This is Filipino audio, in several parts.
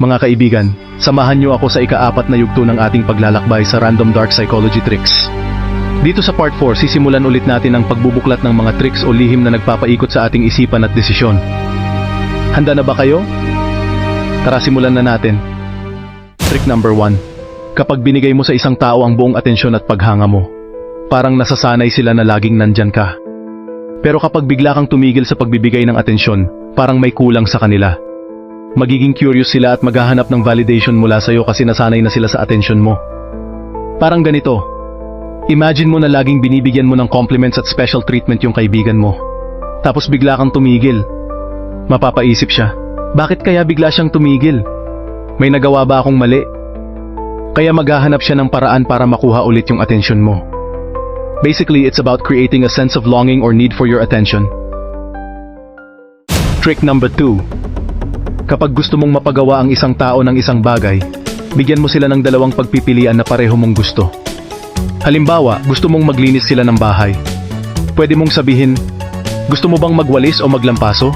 Mga kaibigan, samahan niyo ako sa ikaapat na yugto ng ating paglalakbay sa Random Dark Psychology Tricks. Dito sa part 4, sisimulan ulit natin ang pagbubuklat ng mga tricks o lihim na nagpapaikot sa ating isipan at desisyon. Handa na ba kayo? Tara simulan na natin. Trick number 1. Kapag binigay mo sa isang tao ang buong atensyon at paghanga mo, parang nasasanay sila na laging nandyan ka. Pero kapag bigla kang tumigil sa pagbibigay ng atensyon, parang may kulang sa kanila. Magiging curious sila at maghahanap ng validation mula sa'yo kasi nasanay na sila sa atensyon mo. Parang ganito. Imagine mo na laging binibigyan mo ng compliments at special treatment yung kaibigan mo. Tapos bigla kang tumigil. Mapapaisip siya, bakit kaya bigla siyang tumigil? May nagawa ba akong mali? Kaya maghahanap siya ng paraan para makuha ulit yung atensyon mo. Basically, it's about creating a sense of longing or need for your attention. Trick number 2. Kapag gusto mong mapagawa ang isang tao ng isang bagay, bigyan mo sila ng dalawang pagpipilian na pareho mong gusto. Halimbawa, gusto mong maglinis sila ng bahay. Pwede mong sabihin, gusto mo bang magwalis o maglampaso?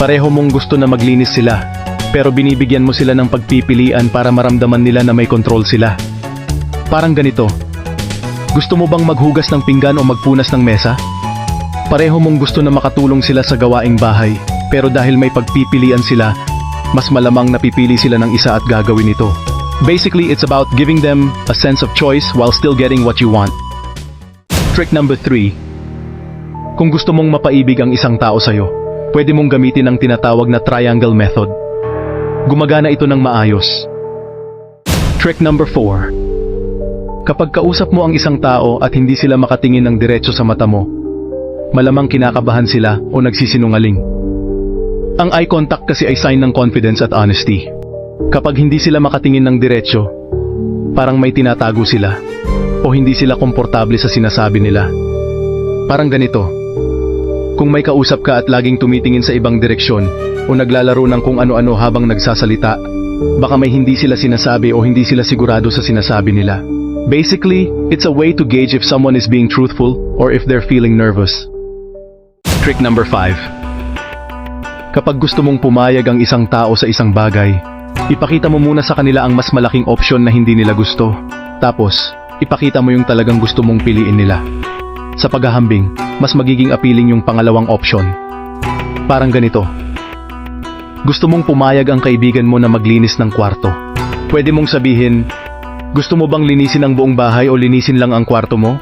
Pareho mong gusto na maglinis sila, pero binibigyan mo sila ng pagpipilian para maramdaman nila na may control sila. Parang ganito. Gusto mo bang maghugas ng pinggan o magpunas ng mesa? Pareho mong gusto na makatulong sila sa gawaing bahay, pero dahil may pagpipilian sila, mas malamang napipili sila ng isa at gagawin ito. Basically, it's about giving them a sense of choice while still getting what you want. Trick number 3. Kung gusto mong mapaibig ang isang tao sa'yo, pwede mong gamitin ang tinatawag na triangle method. Gumagana ito ng maayos. Trick number 4. Kapag kausap mo ang isang tao at hindi sila makatingin ng diretso sa mata mo, malamang kinakabahan sila o nagsisinungaling. Ang eye contact kasi ay sign ng confidence at honesty. Kapag hindi sila makatingin ng diretsyo, parang may tinatago sila o hindi sila komportable sa sinasabi nila. Parang ganito. Kung may kausap ka at laging tumitingin sa ibang direksyon o naglalaro ng kung ano-ano habang nagsasalita, baka may hindi sila sinasabi o hindi sila sigurado sa sinasabi nila. Basically, it's a way to gauge if someone is being truthful or if they're feeling nervous. Trick number 5. Kapag gusto mong pumayag ang isang tao sa isang bagay, ipakita mo muna sa kanila ang mas malaking opsyon na hindi nila gusto. Tapos, ipakita mo yung talagang gusto mong piliin nila. Sa paghahambing, mas magiging appealing yung pangalawang opsyon. Parang ganito. Gusto mong pumayag ang kaibigan mo na maglinis ng kwarto. Pwede mong sabihin, gusto mo bang linisin ang buong bahay o linisin lang ang kwarto mo?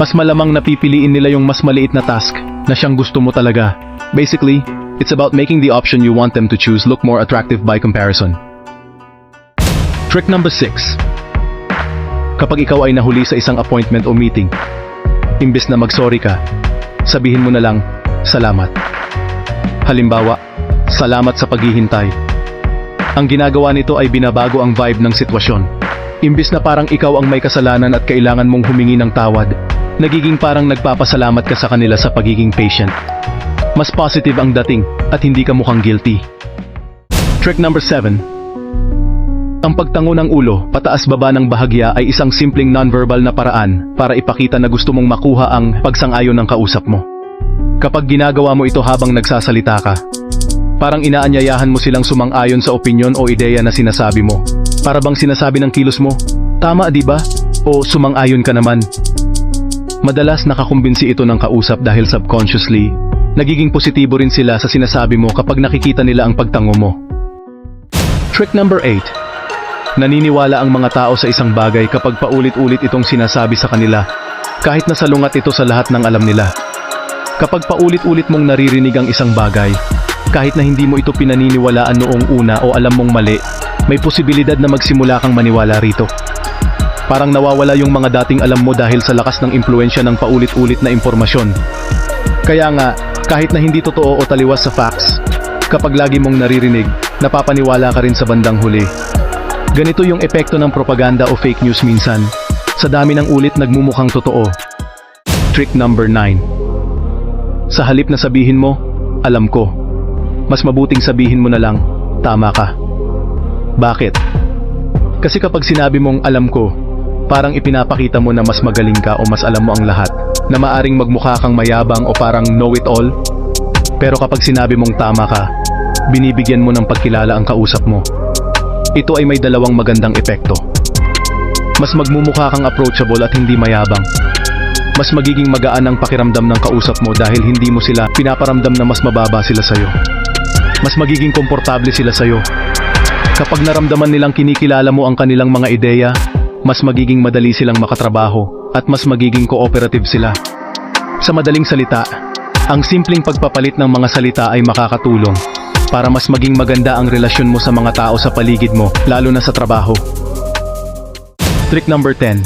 Mas malamang napipiliin nila yung mas maliit na task na siyang gusto mo talaga. Basically, it's about making the option you want them to choose look more attractive by comparison. Trick number 6. Kapag ikaw ay nahuli sa isang appointment o meeting, imbes na magsorry ka, sabihin mo na lang, salamat. Halimbawa, salamat sa paghihintay. Ang ginagawa nito ay binabago ang vibe ng sitwasyon. Imbis na parang ikaw ang may kasalanan at kailangan mong humingi ng tawad, nagiging parang nagpapasalamat ka sa kanila sa pagiging patient. Mas positive ang dating at hindi ka mukhang guilty. Trick number 7. Ang pagtango ng ulo, pataas baba ng bahagya ay isang simpleng nonverbal na paraan para ipakita na gusto mong makuha ang pagsang-ayon ng kausap mo. Kapag ginagawa mo ito habang nagsasalita ka, parang inaanyayahan mo silang sumang-ayon sa opinyon o ideya na sinasabi mo. Para bang sinasabi ng kilos mo, tama di ba? O sumang-ayon ka naman. Madalas nakakumbinsi ito ng kausap dahil subconsciously, nagiging positibo rin sila sa sinasabi mo kapag nakikita nila ang pagtango mo. Trick number 8. Naniniwala ang mga tao sa isang bagay kapag paulit-ulit itong sinasabi sa kanila, kahit na salungat ito sa lahat ng alam nila. Kapag paulit-ulit mong naririnig ang isang bagay, kahit na hindi mo ito pinaniniwalaan noong una o alam mong mali, may posibilidad na magsimula kang maniwala rito. Parang nawawala yung mga dating alam mo dahil sa lakas ng impluensya ng paulit-ulit na impormasyon. Kaya nga, kahit na hindi totoo o taliwas sa facts, kapag lagi mong naririnig, napapaniwala ka rin sa bandang huli. Ganito yung epekto ng propaganda o fake news minsan. Sa dami ng ulit nagmumukhang totoo. Trick number 9. Sa halip na sabihin mo, alam ko. Mas mabuting sabihin mo na lang, tama ka. Bakit? Kasi kapag sinabi mong alam ko, parang ipinapakita mo na mas magaling ka o mas alam mo ang lahat, na maaring magmukha kang mayabang o parang know-it-all. Pero kapag sinabi mong tama ka, binibigyan mo ng pagkilala ang kausap mo. Ito ay may dalawang magandang epekto. Mas magmumukha kang approachable at hindi mayabang. Mas magiging magaan ang pakiramdam ng kausap mo dahil hindi mo sila pinaparamdam na mas mababa sila sa'yo. Mas magiging komportable sila sa'yo. Kapag naramdaman nilang kinikilala mo ang kanilang mga ideya, mas magiging madali silang makatrabaho at mas magiging cooperative sila. Sa madaling salita, ang simpleng pagpapalit ng mga salita ay makakatulong para mas maging maganda ang relasyon mo sa mga tao sa paligid mo, lalo na sa trabaho. Trick number 10.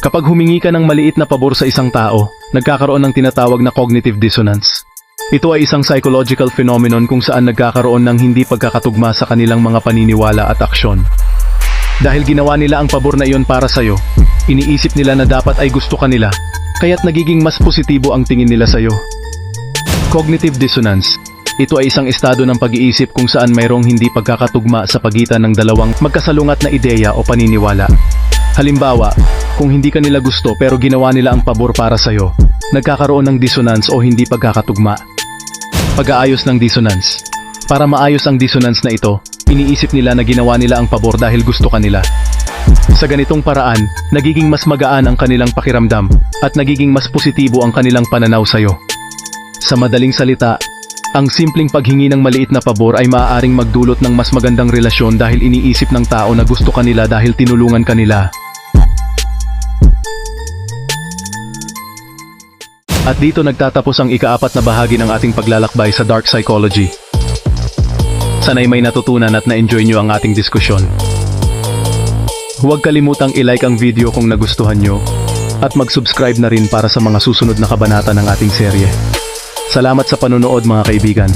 Kapag humingi ka ng maliit na pabor sa isang tao, nagkakaroon ng tinatawag na cognitive dissonance. Ito ay isang psychological phenomenon kung saan nagkakaroon ng hindi pagkakatugma sa kanilang mga paniniwala at aksyon. Dahil ginawa nila ang pabor na iyon para sa'yo, iniisip nila na dapat ay gusto ka nila, kaya't nagiging mas positibo ang tingin nila sa'yo. Cognitive dissonance. Ito ay isang estado ng pag-iisip kung saan mayroong hindi pagkakatugma sa pagitan ng dalawang magkasalungat na ideya o paniniwala. Halimbawa, kung hindi ka nila gusto pero ginawa nila ang pabor para sa'yo, nagkakaroon ng dissonance o hindi pagkakatugma. Pag-aayos ng dissonance. Para maayos ang dissonance na ito, iniisip nila na ginawa nila ang pabor dahil gusto ka nila. Sa ganitong paraan, nagiging mas magaan ang kanilang pakiramdam at nagiging mas positibo ang kanilang pananaw sa'yo. Sa madaling salita, ang simpleng paghingi ng maliit na pabor ay maaaring magdulot ng mas magandang relasyon dahil iniisip ng tao na gusto kanila dahil tinulungan kanila. At dito nagtatapos ang ikaapat na bahagi ng ating paglalakbay sa dark psychology. Sana'y may natutunan at na-enjoy nyo ang ating diskusyon. Huwag kalimutang i-like ang video kung nagustuhan nyo at mag-subscribe na rin para sa mga susunod na kabanata ng ating serye. Salamat sa panonood mga kaibigan.